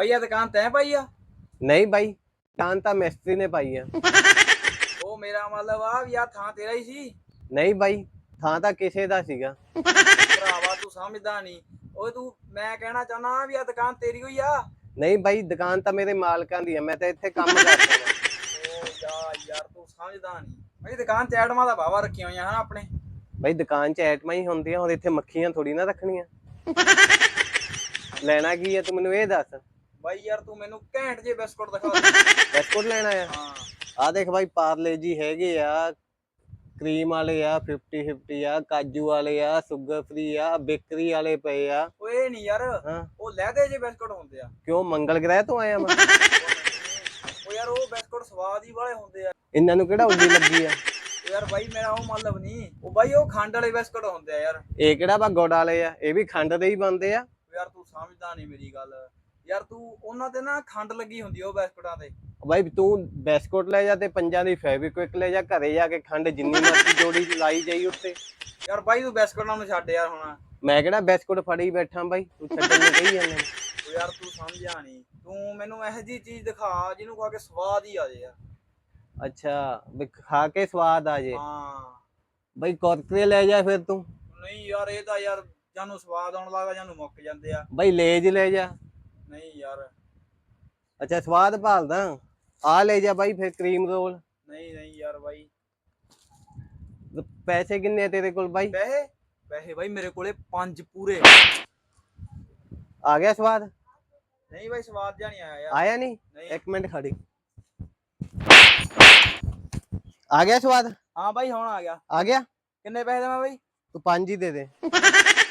ਬਾਈ ਆ ਦੁਕਾਨ ਤੈਂ ਪਾਈ ਆ? ਨਹੀਂ ਬਾਈ ਤਾਂ ਤਾਂ ਮਿਸਤਰੀ ਨੇ ਪਾਈ ਆ। ਉਹ ਮੇਰਾ ਮਤਲਬ ਆ ਵੀ ਆ ਥਾਂ ਤੇਰਾ ਹੀ ਸੀ? ਨਹੀਂ ਬਾਈ ਥਾਂ ਤਾਂ ਕਿਸੇ ਦਾ ਸੀਗਾ। ਭਰਾਵਾ ਤੂੰ ਸਮਝਦਾ ਨਹੀਂ। ਓਏ ਤੂੰ ਮੈਂ ਕਹਿਣਾ ਚਾਹਨਾ ਵੀ ਆ ਦੁਕਾਨ ਤੇਰੀ ਹੋਈ ਆ? ਨਹੀਂ ਬਾਈ ਦੁਕਾਨ ਤਾਂ ਮੇਰੇ ਮਾਲਕਾਂ ਦੀ ਆ ਮੈਂ ਤਾਂ ਇੱਥੇ ਕੰਮ ਕਰਦਾ ਓ ਯਾ ਯਾਰ ਤੂੰ ਸਮਝਦਾ ਨਹੀਂ। ਬਾਈ ਦੁਕਾਨ ਚ ਐਟਮਾਂ ਦਾ ਬਾਵਾ ਰੱਖੀਆਂ ਹੋਈਆਂ ਹਨ ਆਪਣੇ। ਬਾਈ ਦੁਕਾਨ 'ਚ ਐਟਮਾਂ ਹੀ ਹੁੰਦੀਆਂ ਹੁਣ ਇੱਥੇ ਮੱਖੀਆਂ ਥੋੜੀ ਨਾ ਰੱਖਣੀਆਂ। ਲੈਣਾ ਕੀ ਹੈ ਤੂੰ ਮੈਨੂੰ ਇਹ ਦੱਸ। ਬਾਈ ਯਾਰ ਤੂੰ ਮੈਨੂੰ ਘੈਂਟ ਜੇ ਬਿਸਕੁਟ ਦਿਖਾ ਬਿਸਕੁਟ ਲੈਣਾ ਆ ਹਾਂ। ਆ ਦੇਖ ਬਾਈ ਪਾਰਲੇ ਜੀ ਹੈਗੇ ਆ ਕਰੀਮ ਵਾਲੇ ਆ 50 50 ਆ ਕਾਜੂ ਵਾਲੇ ਆ ਸ਼ੂਗਰ ਫ੍ਰੀ ਆ ਬੇਕਰੀ ਵਾਲੇ ਪਏ ਆ। ਓਏ ਨਹੀਂ ਯਾਰ ਹਾਂ। ਉਹ ਲਹਿਦੇ ਜੇ ਬਿਸਕੁਟ ਹੁੰਦੇ ਆ। ਕਿਉਂ ਮੰਗਲ ਗ੍ਰਹਿ ਤੋਂ ਆਇਆ ਮੈਂ? ਓ ਯਾਰ ਉਹ ਬਿਸਕੁਟ ਸਵਾਦ ਹੀ ਵਾਲੇ ਹੁੰਦੇ ਆ। ਇਹਨਾਂ ਨੂੰ ਕਿਹੜਾ ਉੱਲੀ ਲੱਗੀ ਆ? ਯਾਰ ਬਾਈ ਮੇਰਾ ਉਹ ਮਤਲਬ ਨਹੀਂ। ਉਹ ਬਾਈ ਉਹ ਖੰਡ ਵਾਲੇ ਬਿਸਕੁਟ ਹੁੰਦੇ ਆ ਯਾਰ। ਇਹ ਕਿਹੜਾ ਵਾ ਗੁੜ ਵਾਲੇ ਆ? ਇਹ ਵੀ ਖੰਡ ਦੇ ਹੀ ਬਣਦੇ ਆ। ਯਾਰ ਤੂੰ ਸਮਝਦਾ ਨਹੀਂ ਮੇਰੀ ਗੱਲ। ਯਾਰ ਤੂੰ ਉਹਨਾਂ ਤੇ ਨਾ ਖੰਡ ਲੱਗੀ ਹੁੰਦੀ ਆ ਉਹ ਬਿਸਕੁਟਾਂ ਤੇ ਬਾਈ ਤੂੰ ਬਿਸਕੁਟ ਲੈ ਜਾ ਤੇ ਪੰਜਾਂ ਦੀ ਫੈਬਿਕਵਿਕ ਲੈ ਜਾ ਘਰੇ ਜਾ ਕੇ ਖੰਡ ਜਿੰਨੀ ਮਰਜ਼ੀ ਜੋੜੀ ਲਾਈ ਜਾਈ ਉੱਤੇ। ਯਾਰ ਬਾਈ ਤੂੰ ਬਿਸਕੁਟਾਂ ਨੂੰ ਛੱਡ ਯਾਰ ਹੁਣ। ਮੈਂ ਕਿਹੜਾ ਬਿਸਕੁਟ ਫੜੀ ਬੈਠਾ ਬਾਈ ਤੂੰ ਛੱਡਣ ਨੂੰ ਕਹੀ ਜਾਂਦਾ। ਓ ਯਾਰ ਤੂੰ ਸਮਝਿਆ ਨਹੀਂ ਤੂੰ ਮੈਨੂੰ ਇਹੋ ਜੀ ਚੀਜ਼ ਦਿਖਾ ਜਿਹਨੂੰ ਖਾ ਕੇ ਸਵਾਦ ਹੀ ਆ ਜਾਏ ਯਾਰ। ਅੱਛਾ ਵੀ ਖਾ ਕੇ ਸਵਾਦ ਆ ਜੇ। ਹਾਂ। ਬਾਈ ਕੁਰਕਰੇ ਲੈ ਜਾ ਫਿਰ ਤੂੰ। ਨਹੀਂ ਯਾਰ ਇਹ ਤਾਂ ਯਾਰ ਜਾਨੂੰ ਸਵਾਦ ਆਉਣ ਲੱਗਾ ਜਾਨੂੰ ਮੁੱਕ ਜਾਂਦੇ ਆ। ਬਾਈ ਲੇਜ ਲੈ ਜਾ। ਨਹੀਂ ਯਾਰ। ਅੱਛਾ ਸਵਾਦ ਭਾਲਦਾ। ਆ ਲੈ ਜਾ ਬਾਈ ਫਿਰ ਕਰੀਮ ਰੋਲ ਨਹੀਂ ਨਹੀਂ ਯਾਰ ਬਾਈ। ਪੈਸੇ ਕਿੰਨੇ ਆ ਤੇਰੇ ਕੋਲ ਬਾਈ? ਪੈਸੇ? ਪੈਸੇ ਬਾਈ ਮੇਰੇ ਕੋਲੇ ਪੰਜ ਪੂਰੇ। ਆ ਗਿਆ ਸਵਾਦ? ਨਹੀਂ ਬਾਈ ਸਵਾਦ ਜਿਹਾ ਨਹੀਂ ਆਇਆ ਯਾਰ। ਆਇਆ ਨਹੀਂ? ਨਹੀਂ। ਇੱਕ ਮਿੰਟ ਖੜੀ। ਆ ਗਿਆ ਸਵਾਦ? ਹਾਂ ਬਾਈ ਹੁਣ ਆ ਗਿਆ। ਆ ਗਿਆ? ਕਿੰਨੇ ਪੈਸੇ ਦੇਵਾਂ ਬਾਈ? ਤੂੰ ਪੰਜ ਹੀ ਦੇ ਦੇ।